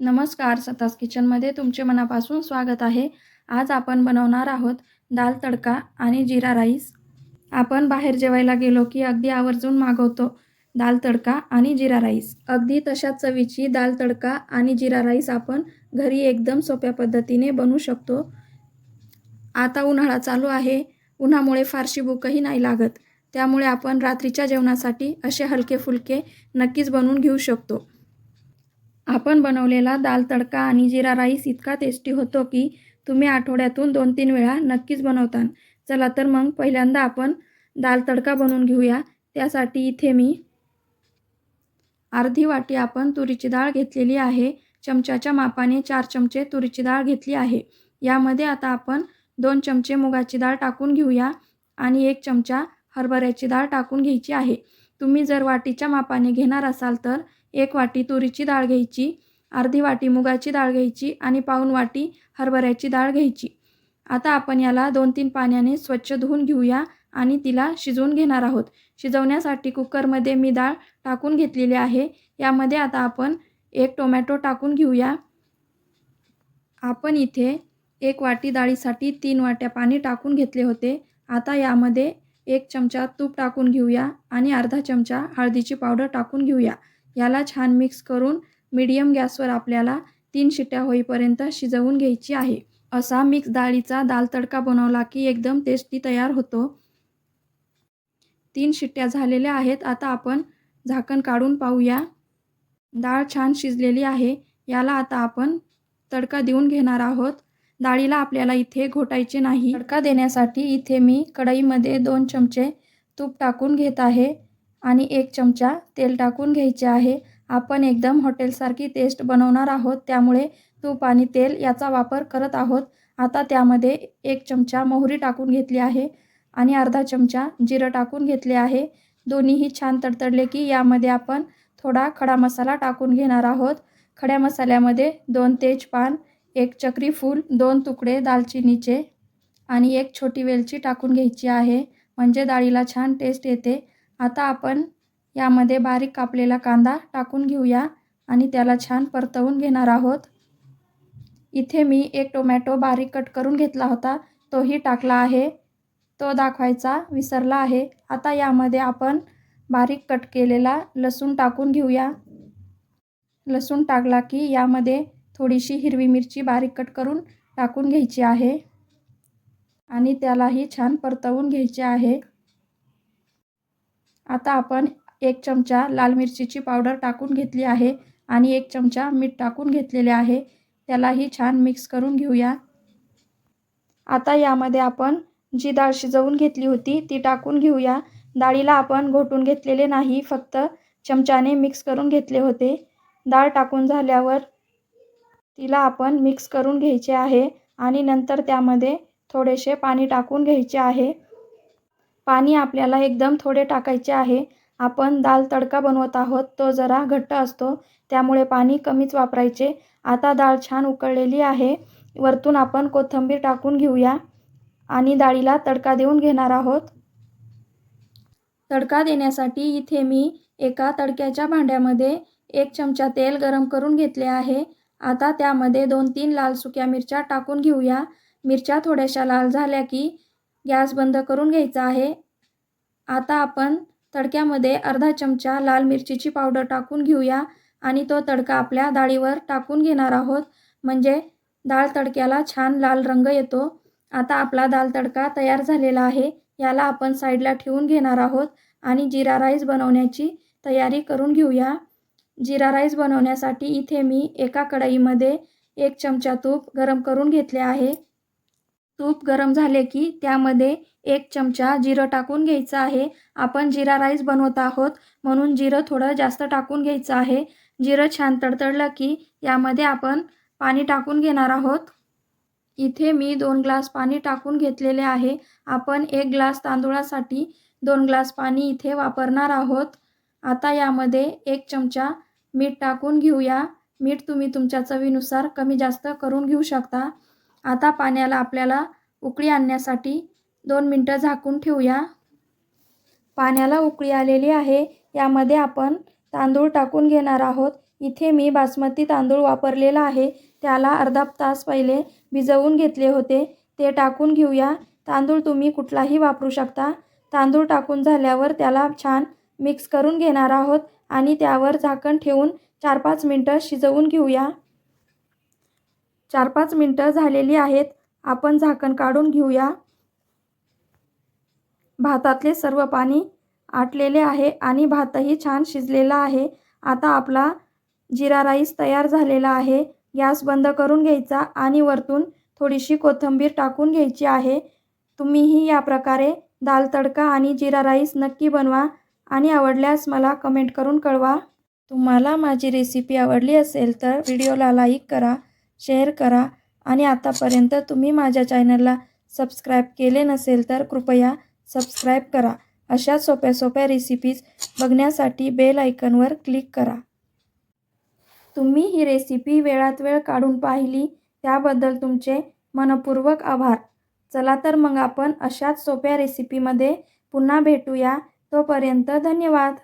नमस्कार सतास किचनमध्ये तुमचे मनापासून स्वागत आहे. आज आपण बनवणार आहोत दाल तडका आणि जिरा राईस. आपण बाहेर जेवायला गेलो की अगदी आवर्जून मागवतो दाल तडका आणि जिरा राईस. अगदी तशाच चवीची दाल तडका आणि जिरा राईस आपण घरी एकदम सोप्या पद्धतीने बनवू शकतो. आता उन्हाळा चालू आहे. उन्हामुळे फारशी भूकही नाही लागत. त्यामुळे आपण रात्रीच्या जेवणासाठी असे हलके फुलके नक्कीच बनवून घेऊ शकतो. आपण बनवलेला दाल तडका आणि जिरा राईस इतका टेस्टी होतो की तुम्ही आठवड्यातून दोन तीन वेळा नक्कीच बनवता चला तर मग पहिल्यांदा आपण दाल तडका बनवून घेऊया. त्यासाठी इथे मी अर्धी वाटी आपण तुरीची डाळ घेतलेली आहे. चमच्याच्या मापाने चार चमचे तुरीची डाळ घेतली आहे. यामध्ये आता आपण दोन चमचे मुगाची डाळ टाकून घेऊया आणि एक चमचा हरभऱ्याची डाळ टाकून घ्यायची आहे. तुम्ही जर वाटीच्या मापाने घेणार असाल तर एक वाटी तुरीची डाळ घ्यायची अर्धी वाटी मुगाची डाळ घ्यायची आणि पाऊन वाटी हरभऱ्याची डाळ घ्यायची. आता आपण याला दोन तीन पाण्याने स्वच्छ धुवून घेऊया आणि तिला शिजवून घेणार आहोत. शिजवण्यासाठी कुकरमध्ये मी डाळ टाकून घेतलेली आहे. यामध्ये आता आपण एक टोमॅटो टाकून घेऊया. आपण इथे एक वाटी डाळीसाठी तीन वाट्या पाणी टाकून घेतले होते. आता यामध्ये एक चमचा तूप टाकून घेऊया आणि अर्धा चमचा हळदीची पावडर टाकून घेऊया. याला छान मिक्स करून मीडियम गॅसवर आपल्याला तीन शिट्ट्या होईपर्यंत शिजवून घ्यायची आहे. असा मिक्स डाळीचा दाल तडका बनवला की एकदम टेस्टी तयार होतो. तीन शिट्ट्या झालेल्या आहेत. आता आपण झाकण काढून पाहूया. डाळ छान शिजलेली आहे. याला आता आपण तडका देऊन घेणार आहोत. डाळीला आपल्याला इथे घोटायचे नाही. तडका देण्यासाठी इथे मी कढईमध्ये दोन चमचे तूप टाकून घेत आहे. आणि एक चमचा तेल टाकून घ्यायचे आहे. आपण एकदम हॉटेलसारखी टेस्ट बनवणार आहोत त्यामुळे तूप आणि तेल याचा वापर करत आहोत. आता त्यामध्ये एक चमचा मोहरी टाकून घेतली आहे आणि अर्धा चमचा जिरं टाकून घेतले आहे. दोन्हीही छान तडतडले की यामध्ये आपण थोडा खडा मसाला टाकून घेणार आहोत. खड्या मसाल्यामध्ये दोन तेजपान एक चक्री फूल दोन तुकडे दालचिनीचे आणि एक छोटी वेलची टाकून घ्यायची आहे. म्हणजे डाळीला छान टेस्ट येते. आता आपण यामध्ये बारीक कापलेला कांदा टाकून घेऊया आणि त्याला छान परतवून घेणार आहोत. इथे मी एक टोमॅटो बारीक कट करून घेतला होता. तोही टाकला आहे. तो दाखवायचा विसरला आहे. आता यामध्ये आपण बारीक कट केलेला लसूण टाकून घेऊया. लसूण टाकला की यामध्ये थोडीशी हिरवी मिरची बारीक कट करून टाकून घ्यायची आहे. आणि त्यालाही छान परतवून घ्यायचे आहे. आता आपण एक चमचा लाल मिरचीची पावडर टाकून घेतली आहे आणि एक चमचा मीठ टाकून घेतलेले आहे. त्यालाही छान मिक्स करून घेऊया. आता यामध्ये आपण जी डाळ शिजवून घेतली होती ती टाकून घेऊया. डाळीला आपण घोटून घेतलेले नाही फक्त चमच्याने मिक्स करून घेतले होते. डाळ टाकून झाल्यावर तिला आपण मिक्स करून घ्यायचे आहे आणि नंतर त्यामध्ये थोडेसे पाणी टाकून घ्यायचे आहे. पाणी आपल्याला एकदम थोडे टाकायचे आहे. आपण दाल तडका बनवत आहोत. तो जरा घट्ट असतो. त्यामुळे पाणी कमीच वापरायचे. आता डाळ छान उकळलेली आहे. वरतून आपण कोथिंबीर टाकून घेऊया. आणि डाळीला तडका देऊन घेणार आहोत. तडका देण्यासाठी इथे मी एका तडक्याच्या भांड्यामध्ये एक चमचा तेल गरम करून घेतले आहे. आता त्यामध्ये दोन तीन लाल सुक्या मिरच्या टाकून घेऊया. मिरच्या थोड्याशा लाल झाल्या की गॅस बंद करून घ्यायचा आहे. आता आपण तडक्यामध्ये अर्धा चमचा लाल मिरचीची पावडर टाकून घेऊया आणि तो तडका आपल्या डाळीवर टाकून घेणार आहोत. म्हणजे डाळ तडक्याला छान लाल रंग येतो. आता आपला दाल तडका तयार झालेला आहे. याला आपण साईडला ठेवून घेणार आहोत आणि जिरा राईस बनवण्याची तयारी करून घेऊया. जिरा राईस बनवण्यासाठी इथे मी एका कढईमध्ये एक चमचा तूप गरम करून घेतले आहे. तूप गरम झाले की त्यामध्ये एक चमचा जिरं टाकून घ्यायचं आहे. आपण जिरा राईस बनवत आहोत म्हणून जिरं थोडं जास्त टाकून घ्यायचं आहे. जिरं छान तडतडलं की यामध्ये आपण पाणी टाकून घेणार आहोत. इथे मी दोन ग्लास पाणी टाकून घेतलेले आहे. आपण एक ग्लास तांदूळासाठी दोन ग्लास पाणी इथे वापरणार आहोत. आता यामध्ये एक चमचा मीठ टाकून घेऊया. मीठ तुम्ही तुमच्या चवीनुसार कमी जास्त करून घेऊ शकता. आता पाण्याला आपल्याला उकळी आणण्यासाठी दोन मिनटं झाकून ठेवूया. पाण्याला उकळी आलेली आहे. यामध्ये आपण तांदूळ टाकून घेणार आहोत. इथे मी बासमती तांदूळ वापरलेला आहे. त्याला अर्धा तास पहिले भिजवून घेतले होते. ते टाकून घेऊया. तांदूळ तुम्ही कुठलाही वापरू शकता. तांदूळ टाकून झाल्यावर त्याला छान मिक्स करून घेणार आहोत आणि त्यावर झाकण ठेवून चार पाच मिनटं शिजवून घेऊया. चार पाच मिनटं झालेली आहेत. आपण झाकण काढून घेऊया. भातातले सर्व पाणी आटलेले आहे आणि भातही छान शिजलेला आहे. आता आपला जिरा राईस तयार झालेला आहे. गॅस बंद करून घ्यायचा आणि वरतून थोडीशी कोथिंबीर टाकून घ्यायची आहे. तुम्हीही या प्रकारे दाल तडका आणि जिरा राईस नक्की बनवा आणि आवडल्यास मला कमेंट करून कळवा. तुम्हाला माझी रेसिपी आवडली असेल तर व्हिडिओला लाईक करा. शेअर करा. आणि आतापर्यंत तुम्ही माझ्या चॅनलला सबस्क्राईब केले नसेल तर कृपया सबस्क्राईब करा. अशा सोप्या सोप्या रेसिपीज बघण्यासाठी बेल आयकनवर क्लिक करा. तुम्ही ही रेसिपी वेळात वेळ काढून पाहिली त्याबद्दल तुमचे मनपूर्वक आभार. चला तर मग आपण अशाच सोप्या रेसिपीमध्ये पुन्हा भेटूया. तोपर्यंत धन्यवाद.